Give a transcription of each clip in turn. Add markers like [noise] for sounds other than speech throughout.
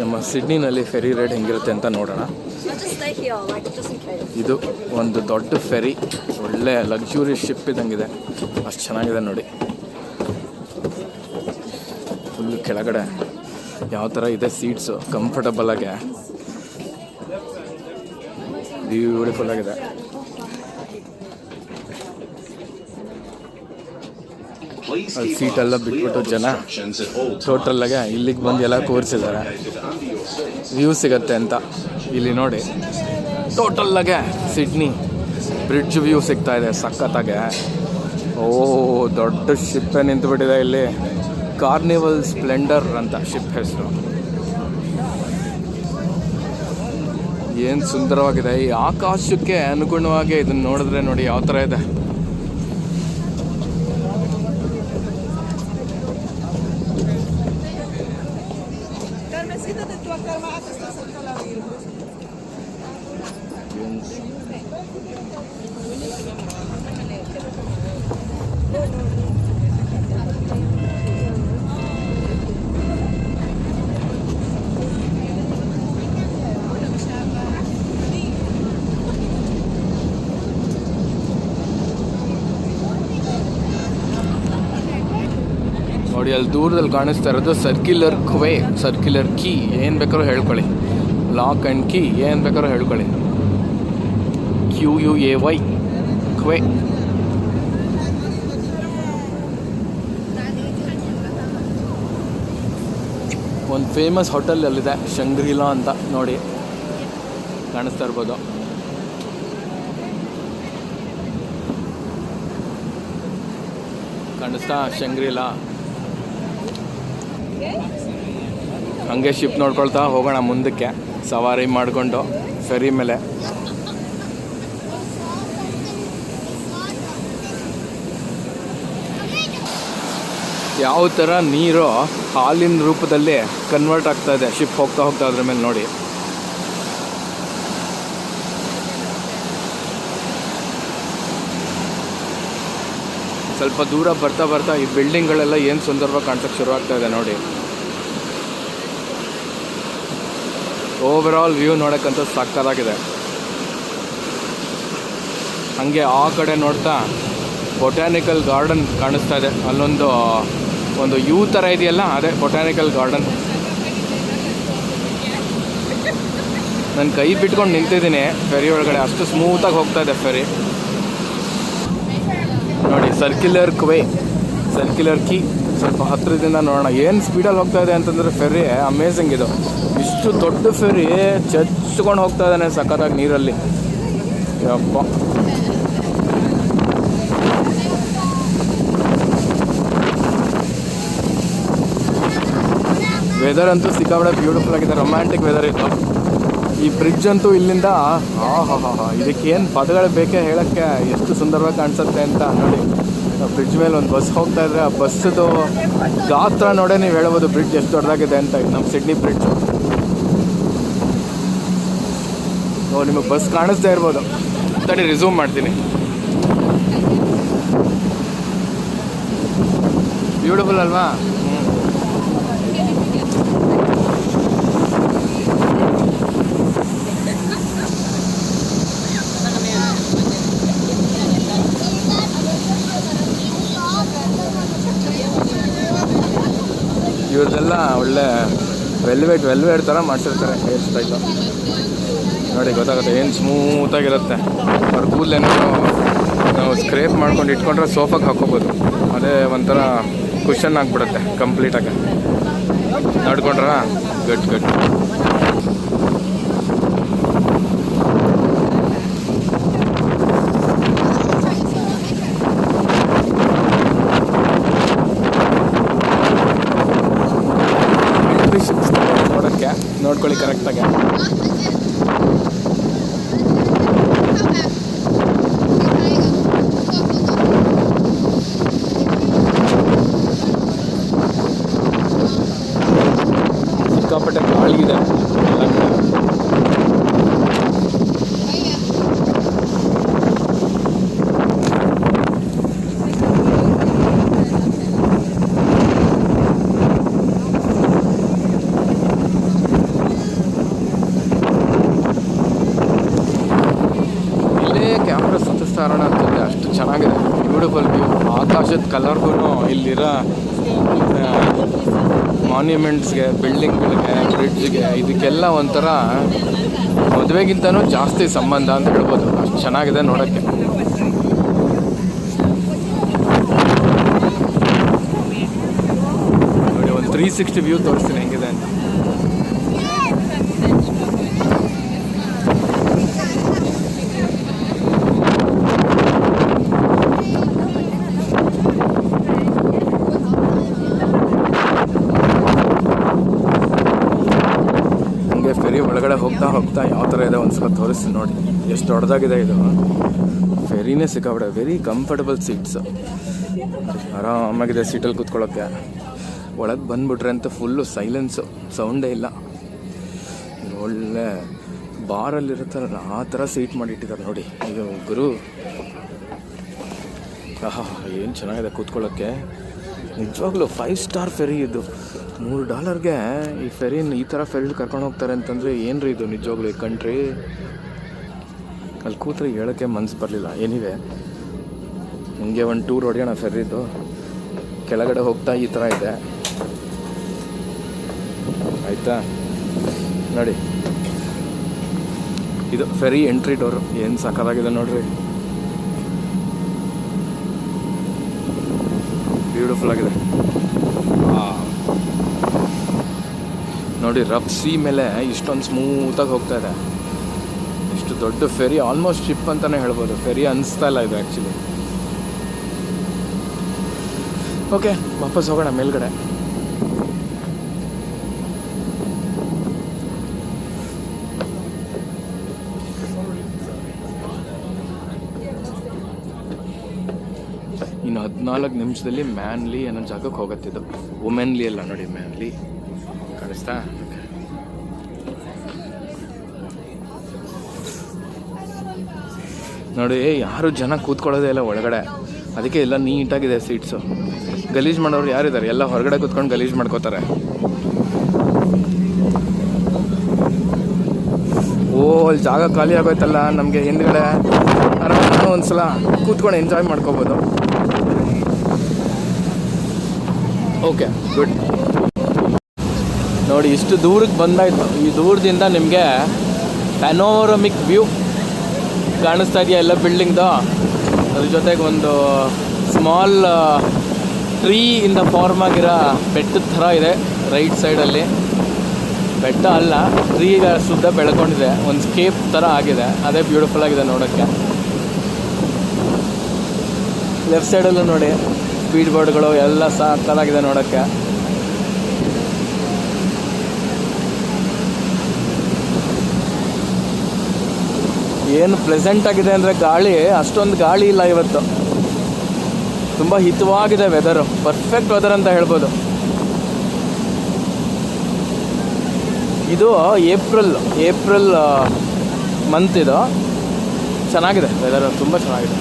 ನಮ್ಮ ಸಿಡ್ನಿನಲ್ಲಿ ferry ride ಹೆಂಗಿರುತ್ತೆ ಅಂತ ನೋಡೋಣ. ಇದು ಒಂದು ದೊಡ್ಡ ಫೆರಿ ಒಳ್ಳೆ ಲಕ್ಸುರಿ ಶಿಪ್ ಇದ್ದಂಗಿದೆ. ಅಷ್ಟು ಚೆನ್ನಾಗಿದೆ ನೋಡಿ. ಫುಲ್ ಕೆಳಗಡೆ ಯಾವ ಥರ ಇದೆ ಸೀಟ್ಸು ಕಂಫರ್ಟಬಲ್ ಆಗಿ. ಬ್ಯೂಟಿಫುಲ್ ಆಗಿದೆ. ಅಲ್ಲಿ ಸೀಟೆಲ್ಲ ಬಿಟ್ಬಿಟ್ಟು ಜನ ಟೋಟಲ್ಲಾಗೆ ಇಲ್ಲಿಗೆ ಬಂದು ಎಲ್ಲ ಕೂರಿಸಿದ್ದಾರೆ. ವ್ಯೂ ಸಿಗತ್ತೆ ಅಂತ ಇಲ್ಲಿ ನೋಡಿ. ಟೋಟಲ್ಲಾಗೆ ಸಿಡ್ನಿ ಬ್ರಿಡ್ಜ್ ವ್ಯೂ ಸಿಗ್ತಾ ಇದೆ ಸಖತ್ತಾಗೆ. ಓ ದೊಡ್ಡ ಶಿಪ್ಪೇ ನಿಂತುಬಿಟ್ಟಿದೆ ಇಲ್ಲಿ. ಕಾರ್ನಿವಲ್ ಸ್ಪ್ಲೆಂಡರ್ ಅಂತ ಶಿಪ್ ಹೆಸರು. ಏನು ಸುಂದರವಾಗಿದೆ. ಈ ಆಕಾಶಕ್ಕೆ ಅನುಗುಣವಾಗಿ ಇದನ್ನು ನೋಡಿದ್ರೆ ನೋಡಿ ಯಾವ ಥರ ಇದೆ. ಅಲ್ಲಿ ದೂರದಲ್ಲಿ ಕಾಣಿಸ್ತಾ ಇರೋದು ಸರ್ಕ್ಯುಲರ್ ಕ್ವೇ ಸರ್ಕ್ಯುಲರ್ ಕೀ ಏನು ಬೇಕಾದ್ರೂ ಹೇಳ್ಕೊಳ್ಳಿ. ಲಾಕ್ ಆ್ಯಂಡ್ ಕೀ ಏನು ಬೇಕಾದ್ರೂ ಹೇಳ್ಕೊಳ್ಳಿ. Q U A Y quay ಒಂದು ಫೇಮಸ್ ಹೋಟೆಲ್ ಅಲ್ಲಿದೆ ಶಂಗ್ರಿಲಾ ಅಂತ. ನೋಡಿ, ಕಾಣಿಸ್ತಾ ಇರ್ಬೋದು. ಕಾಣಿಸ್ತಾ ಶಂಗ್ರಿಲಾ ಹಂಗೆ ಶಿಪ್ ನೋಡ್ಕೊಳ್ತಾ ಹೋಗೋಣ ಮುಂದಕ್ಕೆ. ಸವಾರಿ ಮಾಡಿಕೊಂಡು ಫೆರಿ ಮೇಲೆ. ಯಾವ ಥರ ನೀರು ಹಾಲಿನ ರೂಪದಲ್ಲಿ ಕನ್ವರ್ಟ್ ಆಗ್ತಾ ಇದೆ. ಶಿಪ್ ಹೋಗ್ತಾ ಹೋಗ್ತಾ ಅದ್ರ ಮೇಲೆ ನೋಡಿ. ಸ್ವಲ್ಪ ದೂರ ಬರ್ತಾ ಬರ್ತಾ ಈ ಬಿಲ್ಡಿಂಗ್ಗಳೆಲ್ಲ ಏನು ಸುಂದರವಾಗಿ ಕಾಣ್ಸಕ್ಕೆ ಶುರು ಆಗ್ತಾ ಇದೆ ನೋಡಿ. ಓವರ್ ಆಲ್ ವ್ಯೂ ನೋಡೋಕ್ಕಂತೂ ಸಕ್ಕತ್ತಾಗಿದೆ ಹಾಗೆ ಆ ಕಡೆ ನೋಡ್ತಾ ಬೊಟ್ಯಾನಿಕಲ್ ಗಾರ್ಡನ್ ಕಾಣಿಸ್ತಾ ಇದೆ. ಅಲ್ಲೊಂದು, ಒಂದು ಯೂ ಥರ ಇದೆಯಲ್ಲ, ಅದೇ ಬೊಟ್ಯಾನಿಕಲ್ ಗಾರ್ಡನ್ ನನ್ನ ಕೈ ಬಿಟ್ಕೊಂಡು ನಿಂತಿದ್ದೀನಿ ಫೆರಿ ಒಳಗಡೆ. ಅಷ್ಟು ಸ್ಮೂತಾಗಿ ಹೋಗ್ತಾ ಇದೆ ಫೆರಿ ನೋಡಿ ಸರ್ಕ್ಯುಲರ್ ಕ್ವೇ ಸರ್ಕ್ಯುಲರ್ ಕೀ ಸ್ವಲ್ಪ ಹತ್ತಿರದಿಂದ ನೋಡೋಣ. ಏನು ಸ್ಪೀಡಲ್ಲಿ ಹೋಗ್ತಾ ಇದೆ ಅಂತಂದರೆ ಫೆರಿ ಅಮೇಝಿಂಗ್ ಇದು. ಇಷ್ಟು ದೊಡ್ಡ ಫೆರಿ ಚಚ್ಕೊಂಡು ಹೋಗ್ತಾ ಇದ್ದಾನೆ ಸಖತ್ತಾಗಿ ನೀರಲ್ಲಿ. ಯಪ್ಪ. ವೆದರ್ ಅಂತೂ ಸಿಕ್ಕಾಪಟ್ಟೆ ಬ್ಯೂಟಿಫುಲ್ ಆಗಿದೆ. ರೊಮ್ಯಾಂಟಿಕ್ ವೆದರ್ ಇತ್ತು ಈ ಬ್ರಿಡ್ಜ್ ಅಂತೂ ಇಲ್ಲಿಂದ ಹಾ ಇದಕ್ಕೇನು ಪದಗಳು ಬೇಕೇ ಹೇಳೋಕ್ಕೆ ಎಷ್ಟು ಸುಂದರವಾಗಿ ಕಾಣಿಸುತ್ತೆ ಅಂತ ನೋಡಿ. ಬ್ರಿಡ್ಜ್ ಮೇಲೆ ಒಂದು ಬಸ್ ಹೋಗ್ತಾ ಇದ್ರೆ ಆ ಬಸ್ಸದು ಗಾತ್ರ ನೋಡೇ ನೀವು ಹೇಳ್ಬೋದು ಬ್ರಿಡ್ಜ್ ಎಷ್ಟು ದೊಡ್ಡದಾಗಿದೆ ಅಂತ ನಮ್ಮ ಸಿಡ್ನಿ ಬ್ರಿಡ್ಜ್ ಓ, ನಿಮಗೆ ಬಸ್ ಕಾಣಿಸ್ತಾ ಇರ್ಬೋದು. ತಡಿ ರಿಸ್ಯೂಮ್ ಮಾಡ್ತೀನಿ. ಬ್ಯೂಟಿಫುಲ್ ಅಲ್ವಾ? ಇವ್ರದ್ದೆಲ್ಲ ಒಳ್ಳೆ ವೆಲ್ವೆಟ್ ವೆಲ್ವೆಟ್ ಥರ ಮಾಡ್ಸಿರ್ತಾರೆ ಹೇರ್ ಸ್ಟೈಲು ನೋಡಿ, ಗೊತ್ತಾಗುತ್ತೆ, ಏನು ಸ್ಮೂತಾಗಿರುತ್ತೆ ಅವ್ರ ಕೂದಲೇನೋ ನಾವು ಸ್ಕ್ರೇಪ್ ಮಾಡ್ಕೊಂಡು ಇಟ್ಕೊಂಡ್ರೆ ಸೋಫಾಗೆ ಹಾಕೋಬೋದು ಅದೇ ಒಂಥರ ಕುಷನ್ ಆಗಿಬಿಡುತ್ತೆ ಕಂಪ್ಲೀಟಾಗಿ ನಡ್ಕೊಂಡ್ರ? ಗಟ್ ಗಟ್ ಸಿಕ್ಕಾಪಟ್ಟೆ ಗಾಳಿ ಇದೆ ಅಷ್ಟು ಚೆನ್ನಾಗಿದೆ. ಬ್ಯೂಟಿಫುಲ್ ವ್ಯೂ ಆಕಾಶದ ಕಲರ್ಗೂ ಇಲ್ಲಿರೋ ಮಾನ್ಯುಮೆಂಟ್ಸ್ಗೆ ಬಿಲ್ಡಿಂಗ್ಗಳಿಗೆ ಬ್ರಿಡ್ಜ್ಗೆ ಇದಕ್ಕೆಲ್ಲ ಒಂಥರ ಮದುವೆಗಿಂತನೂ ಜಾಸ್ತಿ ಸಂಬಂಧ ಅಂತ ಹೇಳ್ಬೋದು. ಅಷ್ಟು ಚೆನ್ನಾಗಿದೆ ನೋಡೋಕ್ಕೆ. ನೋಡಿ, ಒಂದು ತ್ರೀ ಸಿಕ್ಸ್ಟಿ ವ್ಯೂ ತೋರಿಸ್ತೀನಿ ಹೆಂಗಿದೆ ಅಂತ ಹಂಗೆ ಫೆರಿ ಒಳಗಡೆ ಹೋಗ್ತಾ ಹೋಗ್ತಾ ಯಾವ ಥರ ಇದೆ ಒಂದು ಸಲ ತೋರಿಸ್ತೀನಿ ನೋಡಿ. ಎಷ್ಟು ದೊಡ್ಡದಾಗಿದೆ ಇದು. ಫೆರಿನೇ ಸಿಕ್ಕಾಬಿಡ ವೆರಿ ಕಂಫರ್ಟಬಲ್ ಸೀಟ್ಸ್ ಆರಾಮಾಗಿದೆ ಸೀಟಲ್ಲಿ ಕೂತ್ಕೊಳ್ಳೋಕ್ಕೆ ಒಳಗೆ ಬಂದ್ಬಿಟ್ರೆ ಅಂತ ಫುಲ್ಲು ಸೈಲೆನ್ಸು ಸೌಂಡೇ ಇಲ್ಲ. ಒಳ್ಳೆ ಬಾರಲ್ಲಿರುತ್ತಲ್ಲ ಆ ಥರ ಸೀಟ್ ಮಾಡಿಟ್ಟಿದ್ದಾರೆ ನೋಡಿ. ಇದು ಗುರು. ಆಹಾ, ಏನು ಚೆನ್ನಾಗಿದೆ ಕೂತ್ಕೊಳ್ಳೋಕ್ಕೆ ನಿಜವಾಗ್ಲೂ ಫೈವ್ ಸ್ಟಾರ್ ಫೆರಿ ಇದು. ಮೂರು ಡಾಲರ್ಗೆ ಈ ಫೆರಿನ ಈ ಥರ ಫೆರಿಲ್ ಕರ್ಕೊಂಡು ಹೋಗ್ತಾರೆ ಅಂತಂದರೆ ಏನ್ರಿ ಇದು ನಿಜವಾಗ್ಲೂ ಈ ಕಂಟ್ರಿ? ಅಲ್ಲಿ ಕೂತ್ರೆ ಹೇಳೋಕ್ಕೆ ಮನ್ಸು ಬರಲಿಲ್ಲ. ಏನಿದೆ? ಹಿಂಗೆ ಒಂದು ಟೂರ್ ಹೊಡೆಯೋಣ ಫೆರಿದು. ಕೆಳಗಡೆ ಹೋಗ್ತಾ ಈ ಥರ ಇದೆ. ಆಯಿತಾ? ನೋಡಿ. ಇದು ಫೆರಿ ಎಂಟ್ರಿ ಡೋರು. ಏನು ಸಕ್ಕದಾಗಿದೆ ನೋಡ್ರಿ. ಬ್ಯೂಟಿಫುಲ್ ಆಗಿದೆ. ನೋಡಿ ರಫ್ ಸೀ ಮೇಲೆ ಇಷ್ಟೊಂದು ಸ್ಮೂತಾಗಿ ಹೋಗ್ತಾ ಇದೆ. ಇಷ್ಟು ದೊಡ್ಡ ಫೆರಿ ಆಲ್ಮೋಸ್ಟ್ ಶಿಪ್ ಅಂತಲೇ ಹೇಳ್ಬೋದು. ಫೆರಿ ಅನಿಸ್ತಾ ಇಲ್ಲ ಇದು ಆ್ಯಕ್ಚುಲಿ ಓಕೆ ವಾಪಸ್ ಹೋಗೋಣ ಮೇಲ್ಗಡೆ. ಇನ್ನು ಹದಿನಾಲ್ಕು ನಿಮಿಷದಲ್ಲಿ ಮ್ಯಾನ್ಲಿ ಅನ್ನೋ ಜಾಗಕ್ಕೆ ಹೋಗತ್ತಿದ್ದು. ವುಮೆನ್ಲಿ ಅಲ್ಲ ನೋಡಿ ಮ್ಯಾನ್ಲಿ ಕಾಣಿಸ್ತಾ? ನೋಡಿ ಯಾರು ಜನ ಕೂತ್ಕೊಳ್ಳೋದೇ ಇಲ್ಲ ಒಳಗಡೆ. ಅದಕ್ಕೆ ಎಲ್ಲ ನೀಟಾಗಿದೆ ಸೀಟ್ಸು ಗಲೀಜು ಮಾಡೋರು ಯಾರಿದ್ದಾರೆ? ಎಲ್ಲ ಹೊರಗಡೆ ಕೂತ್ಕೊಂಡು ಗಲೀಜು ಮಾಡ್ಕೋತಾರೆ. ಓ, ಅಲ್ಲಿ ಜಾಗ ಖಾಲಿ ಆಗೋಯ್ತಲ್ಲ ನಮಗೆ ಹಿಂದ್ಗಡೆ. ಆರಾಮ ಒಂದ್ಸಲ ಕೂತ್ಕೊಂಡು ಎಂಜಾಯ್ ಮಾಡ್ಕೋಬೋದು. ಓಕೆ ಗುಡ್ ನೋಡಿ, ಇಷ್ಟು ದೂರಕ್ಕೆ ಬಂದಾಯಿತು. ಈ ದೂರದಿಂದ ನಿಮಗೆ ಪ್ಯಾನೋರಮಿಕ್ ವ್ಯೂ ಕಾಣಿಸ್ತಾ ಇದೆಯಾ ಎಲ್ಲ ಬಿಲ್ಡಿಂಗ್ದು ಅದ್ರ ಜೊತೆಗೆ ಒಂದು ಸ್ಮಾಲ್ ಟ್ರೀ ಇಂದ ಫಾರ್ಮ್ ಆಗಿರೋ ಬೆಟ್ಟದ ಥರ ಇದೆ ರೈಟ್ ಸೈಡಲ್ಲಿ ಬೆಟ್ಟ ಅಲ್ಲ ಟ್ರೀ ಶುದ್ಧ ಬೆಳ್ಕೊಂಡಿದೆ. ಒಂದು ಸ್ಕೇಪ್ ಥರ ಆಗಿದೆ. ಅದೇ ಬ್ಯೂಟಿಫುಲ್ ಆಗಿದೆ ನೋಡೋಕ್ಕೆ. ಲೆಫ್ಟ್ ಸೈಡಲ್ಲೂ ನೋಡಿ ಸ್ಪೀಡ್ ಬೋರ್ಡ್ಗಳು ಎಲ್ಲ ಸಾಕಾಗಿದೆ ನೋಡೋಕ್ಕೆ. ಏನು ಪ್ಲೆಸೆಂಟ್ ಆಗಿದೆ ಅಂದರೆ ಗಾಳಿ, ಅಷ್ಟೊಂದು ಗಾಳಿ ಇಲ್ಲ ಇವತ್ತು. ತುಂಬ ಹಿತವಾಗಿದೆ ವೆದರು ಪರ್ಫೆಕ್ಟ್ ವೆದರ್ ಅಂತ ಹೇಳ್ಬೋದು. ಇದು ಏಪ್ರಿಲ್ ಏಪ್ರಿಲ್ ಮಂತ್ ಇದು. ಚೆನ್ನಾಗಿದೆ ವೆದರ್ ತುಂಬ ಚೆನ್ನಾಗಿದೆ.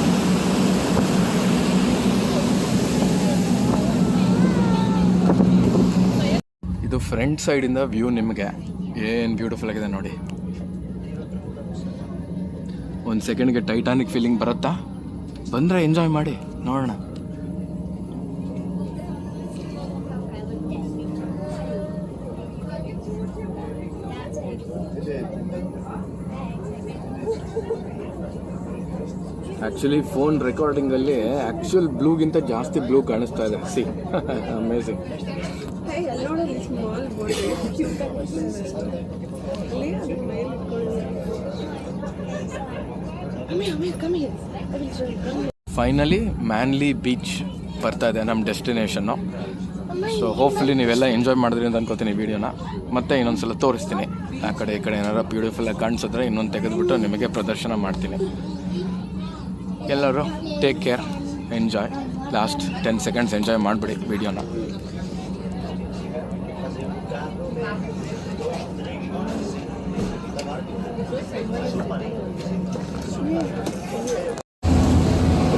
ಇದು ಫ್ರಂಟ್ ಸೈಡಿಂದ ವ್ಯೂ ನಿಮಗೆ. ಏನು ಬ್ಯೂಟಿಫುಲ್ ಆಗಿದೆ ನೋಡಿ. ಒಂದು ಸೆಕೆಂಡ್ಗೆ ಟೈಟಾನಿಕ್ ಫೀಲಿಂಗ್ ಬರುತ್ತಾ? ಬಂದರೆ ಎಂಜಾಯ್ ಮಾಡಿ, ನೋಡೋಣ. ಆ್ಯಕ್ಚುಲಿ ಫೋನ್ ರೆಕಾರ್ಡಿಂಗಲ್ಲಿ ಆ್ಯಕ್ಚುಲ್ ಬ್ಲೂಗಿಂತ ಜಾಸ್ತಿ ಬ್ಲೂ ಕಾಣಿಸ್ತಾ ಇದೆ. ಸಿ [laughs] ಅಮೇಝಿಂಗ್ Hey, ಅಲ್ಲಿ ನೋಡೋದು ಸ್ಮಾಲ್ ಬೋಟ್ ಕ್ಯೂಟ್ ಅಲ್ಲಿ ಅದ್ರ ಮೇಲೆ ಫೈನಲಿ ಮ್ಯಾನ್ಲಿ ಬೀಚ್ ಬರ್ತಾ ಇದೆ ನಮ್ಮ ಡೆಸ್ಟಿನೇಷನ್ನು ಸೊ ಹೋಪ್ಫುಲಿ ನೀವೆಲ್ಲ ಎಂಜಾಯ್ ಮಾಡಿದ್ರಿ ಅಂತ ಅನ್ಕೋತೀನಿ ವಿಡಿಯೋನ ಮತ್ತೆ ಇನ್ನೊಂದ್ಸಲ ತೋರಿಸ್ತೀನಿ. ಆ ಕಡೆ ಈ ಕಡೆ ಏನಾರು ಬ್ಯೂಟಿಫುಲ್ ಆಗಿ ಕಾಣಿಸಿದ್ರೆ ಇನ್ನೊಂದು ತೆಗೆದುಬಿಟ್ಟು ನಿಮಗೆ ಪ್ರದರ್ಶನ ಮಾಡ್ತೀನಿ. ಎಲ್ಲರೂ take care enjoy last ten seconds enjoy ಮಾಡಿಬಿಡಿ ವಿಡಿಯೋನ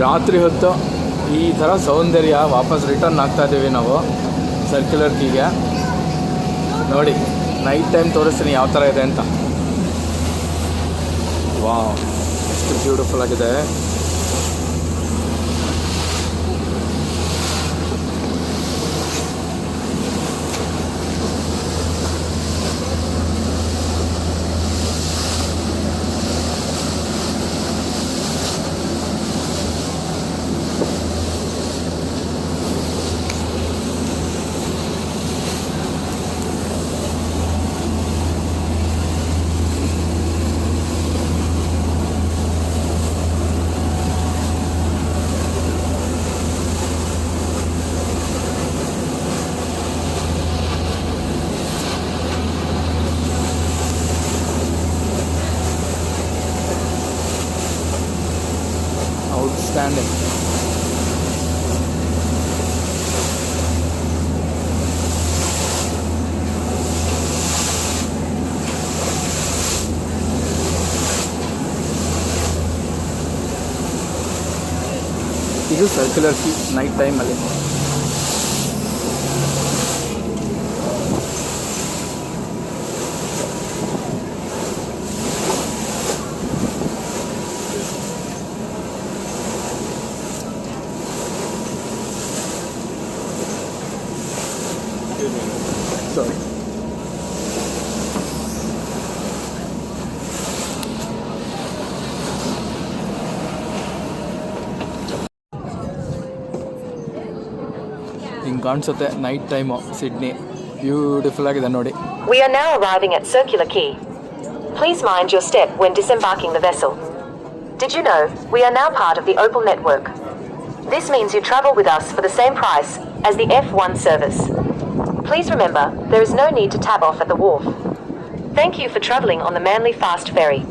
ರಾತ್ರಿ ಹೊತ್ತು ಈ ಥರ ಸೌಂದರ್ಯ ವಾಪಸ್ ರಿಟರ್ನ್ ಆಗ್ತಾ ಇದ್ದೀವಿ ನಾವು ಸರ್ಕ್ಯುಲರ್ ಕೀಗೆ ನೋಡಿ ನೈಟ್ ಟೈಮ್ ತೋರಿಸ್ತೀನಿ ಯಾವ ಥರ ಇದೆ ಅಂತ. ವಾ ಎಷ್ಟು ಬ್ಯೂಟಿಫುಲ್ ಆಗಿದೆ. ಇದು ಸರ್ಕ್ಯುಲರ್ ಕೀ ನೈಟ್ ಟೈಮಲ್ಲಿ ಕಾಣಿಸುತ್ತೆ ನೈಟ್ ಟೈಮು ಸಿಡ್ನಿ ಬ್ಯೂಟಿಫುಲ್ ಆಗಿದೆ ನೋಡಿ We are now arriving at Circular Quay. Please mind your step when disembarking the vessel. Did you know we are now part of the Opal network? This means you travel with us for the same price as the F1 service. Please remember, there is no need to tap off at the wharf. Thank you for traveling on the Manly Fast Ferry.